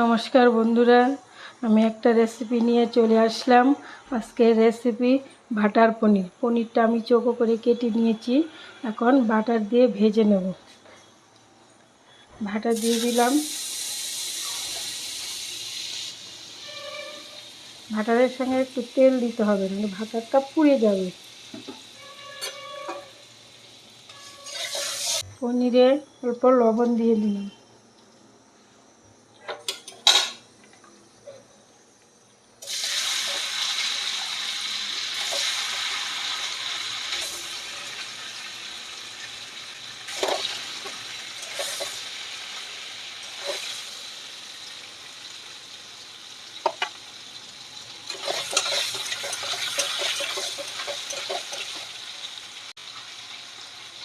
নমস্কার বন্ধুরা, আমি একটা রেসিপি নিয়ে চলে আসলাম। আজকের রেসিপি বাটার পনির। পনিরটা আমি চোখো করে কেটে নিয়েছি। এখন বাটার দিয়ে ভেজে নেব। ভাটা দিয়ে দিলাম। ভাটারের সঙ্গে একটু তেল দিতে হবে, নাহলে ভাটারটা পুড়ে যাবে। পনিরে অল্প লবণ দিয়ে দিলাম।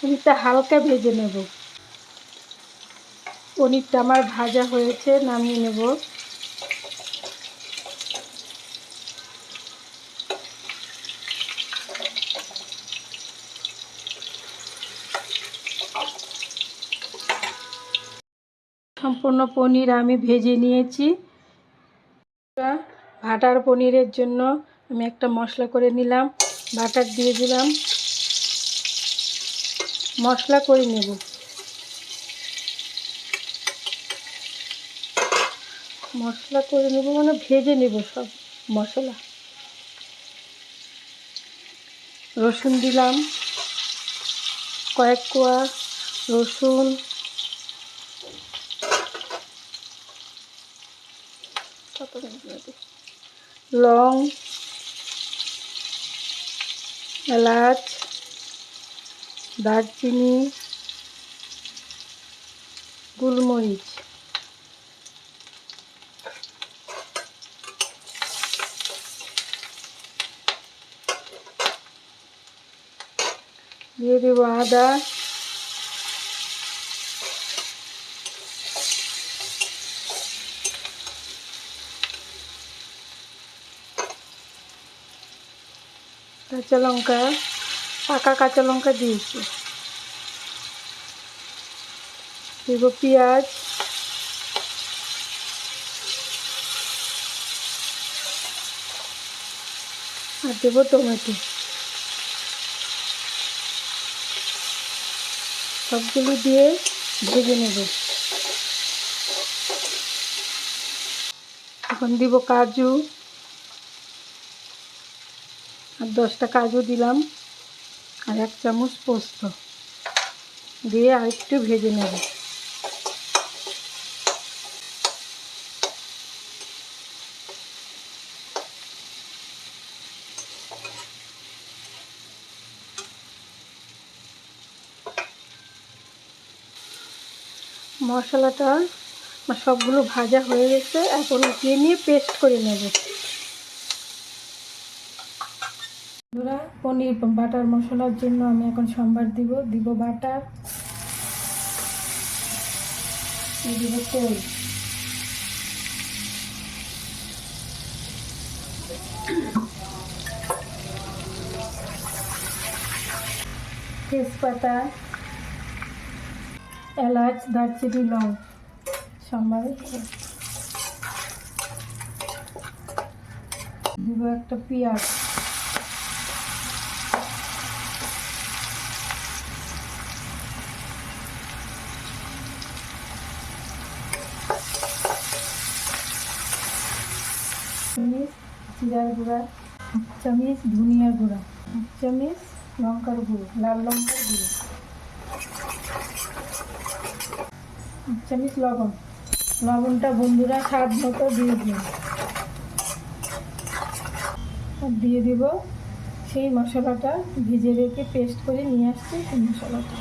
পনিরটা হালকা ভেজে নেব। পনিরটা আমার ভাজা হয়েছে, নামিয়ে নেব। সম্পূর্ণ পনির আমি ভেজে নিয়েছি। ভাটার পনিরের জন্য আমি একটা মশলা করে নিলাম, বাটার দিয়ে দিলাম। মশলা করে নেব। মশলা করে নেব মানে ভেজে নেব সব মশলা। রসুন দিলাম, কয়েক কোয়া রসুন। লং, এলাচ। দারচিনি গোলমরিচ। দিয়ে দেব আদা। কাঁচা লঙ্কা পাকা কাঁচা লঙ্কা দিয়েছি। দেবো পেঁয়াজ। আর দেবো টমেটো। সবগুলো দিয়ে ভেজে নেব। এখন দিব কাজু। আর দশটা কাজু দিলাম। আর এক চামচ পোস্ত। দিয়ে আর একটু ভেজে নেব। মশলাটা সবগুলো ভাজা হয়ে গেছে, এখন উঠিয়ে নিয়ে পেস্ট করে নেব। বন্ধুরা, পনির বাটার মশলার জন্য আমি এখন সম্বার দিব। দিব বাটার দিব তেল তেজপাতা এলাচ, দারচিনি, লং। সম্বারে। দিব একটা পেঁয়াজ। জিরার গুঁড়া। এক চামচ ধনিয়ার গুঁড়া। এক চামচ, লঙ্কার গুঁড়ো, লাল লঙ্কার গুঁড়ো এক চামচ লবণ। লবণটা বন্ধুরা স্বাদ মতো দিয়ে দিন। দিয়ে দিব সেই মশলাটা ভিজে রেখে পেস্ট করে নিয়ে আসছি সেই মশলাটা।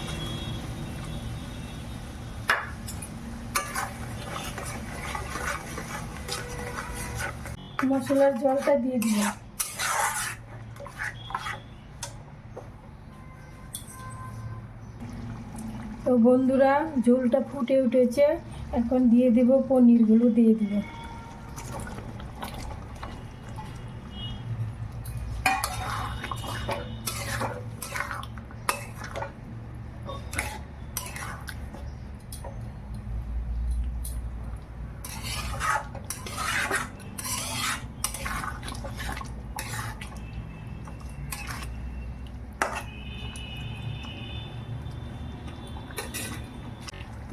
মশলার জলটা দিয়ে দিলাম। তো বন্ধুরা ঝোলটা ফুটে উঠেছে। এখন দিয়ে দেব পনিরগুলো দিয়ে দিব।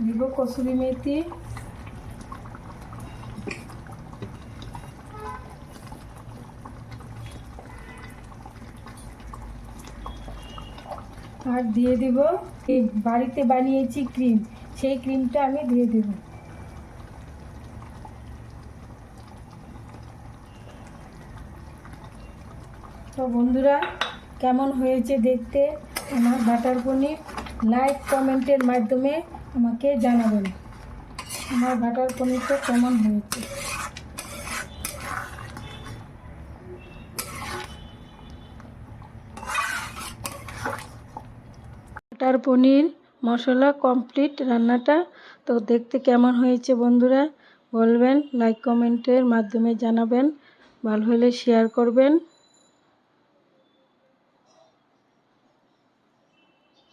দিব কসুরি মেথি। আর দিয়ে দিব এই বাড়িতে বানিয়েছি ক্রিম। সেই ক্রিমটা আমি দিয়ে দেব। তো বন্ধুরা, কেমন হয়েছে দেখতে? আমার বাটার পনির। লাইক কমেন্টের মাধ্যমে আমাকে জানাবেন। আমার বাটার পনিরটা কেমন হয়েছে? বাটার পনির মশলা কমপ্লিট রান্নাটা তো দেখতে কেমন হয়েছে বন্ধুরা বলবেন লাইক কমেন্টের মাধ্যমে জানাবেন, ভালো হলে শেয়ার করবেন।